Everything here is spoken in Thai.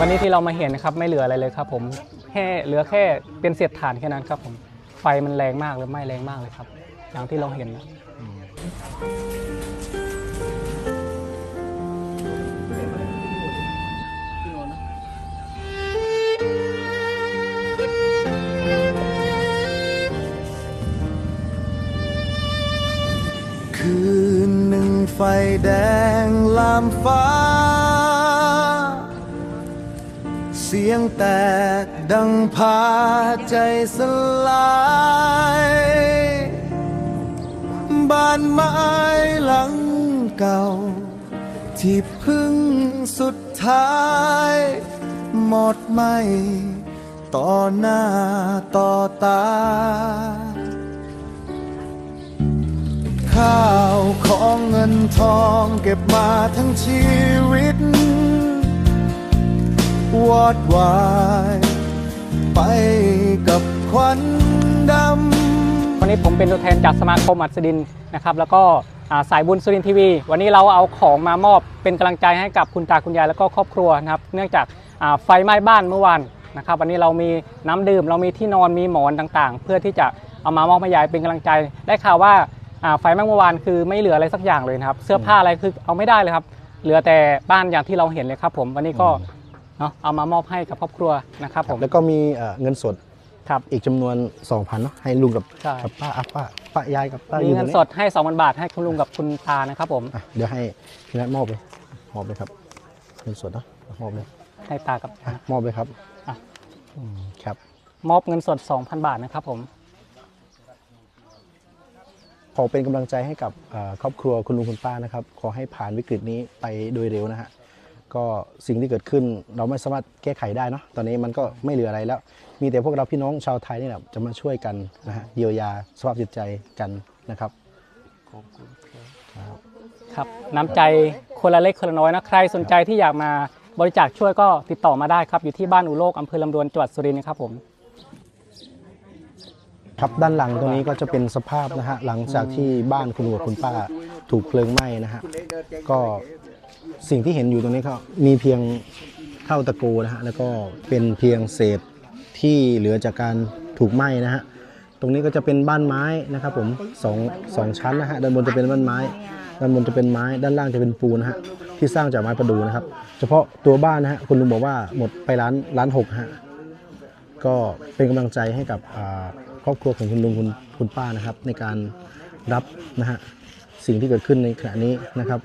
วันนี้ที่เรามาเห็นนะครับไม่เหลืออะไรเลยครับ ผมแค่เหลือแค่เป็นเศษถ่านแค่นั้นครับ ผมไฟมันแรงมากเลยไหม้แรงมากเลยครับ อย่างที่เราเห็นนะคืนหนึ่งไฟแดงลามฟ้า เสียงแตกดังพาใจสลายบ้านไม้หลังเก่า ที่พึ่งสุดท้าย หมดไหม ต่อหน้าต่อตา ข้าวของเงินทองเก็บมาทั้งชีวิต อดวาย ไปกับควันดำวันนี้ผมเป็นตัวแทนจากสมาคมอัศดินนะครับแล้วก็สายบุญสุรินทีวี วันนี้เราเอาของมามอบเป็นกำลังใจให้กับคุณตาคุณยายแล้วก็ครอบครัวนะครับเนื่องจากไฟไหม้บ้านเมื่อวานนะครับวันนี้เรามีน้ำดื่มเรามีที่นอนมีหมอนต่างๆ เพื่อที่จะเอามามอบให้ยายเป็นกำลังใจ ได้ข่าวว่าอ่าไฟไหม้เมื่อวานคือไม่เหลืออะไรสักอย่างเลยนะครับ เสื้อผ้าอะไรคือเอาไม่ได้เลยครับ เหลือแต่บ้านอย่างที่เราเห็นเลยครับ ผมวันนี้ก็ เนาะเอามามอบให้กับครอบครัวนะครับผมแล้วก็มีเอ่อเงินสดครับ อีกจำนวน 2,000เนาะให้ลุงกับใช่ กับป้าอะป้าป้ายายกับป้ามีอยู่เงิตรนงสดให้2,000บาทให้คุณลุงกับคุณตานะครับผมอะเดี๋ยวให้พี่นัทมอบเลยมอบเลยครับเงินสดเนาะมอบเลยให้ตากับ อะมอบเลยครับอะ อืมครับมอบเงินสด 2,000 บาทนะครับผมขอเป็นกำลังใจให้กับเอ่อครอบครัวคุณลุงคุณป้านะครับ ขอให้ผ่านวิกฤตนี้ไปโดยเร็วนะฮะ ก็สิ่งที่เกิดขึ้นเราไม่สามารถแก้ไขได้เนาะตอนนี้มันก็ไม่เหลืออะไรแล้ว มีแต่พวกเราพี่น้องชาวไทยนี่แหละจะมาช่วยกันนะฮะเยียวยาสภาพจิตใจกันนะครับครับน้ำใจคนละเล็กคนละน้อยนะใครสนใจที่อยากมาบริจาคช่วยก็ติดต่อมาได้ครับ อยู่ที่บ้านอุโลกอำเภอลำดวนจังหวัดสุรินทร์นะครับผมครับด้านหลังตรงนี้ก็จะเป็นสภาพนะฮะหลังจากที่บ้านคุณลุงกับคุณป้าถูกเพลิงไหม้นะฮะก็ สิ่งที่เห็นอยู่ตรงนี้ก็มีเพียงเท่าตะโกนะฮะแล้วก็เป็นเพียงเศษที่เหลือจากการถูกไหม้นะฮะตรงนี้ก็จะเป็นบ้านไม้นะครับผมสองสองชั้นนะฮะด้านบนจะเป็นบ้านไม้ ด้านบนจะเป็นไม้ ด้านล่างจะเป็นปูนนะฮะที่สร้างจากไม้ประดูนะครับ เฉพาะตัวบ้านนะฮะคุณลุงบอกว่าหมดไปล้านล้านหกฮะก็เป็นกำลังใจให้กับครอบครัวของคุณลุงคุณคุณป้านะครับ ในการรับนะฮะสิ่งที่เกิดขึ้นในขณะนี้นะครับ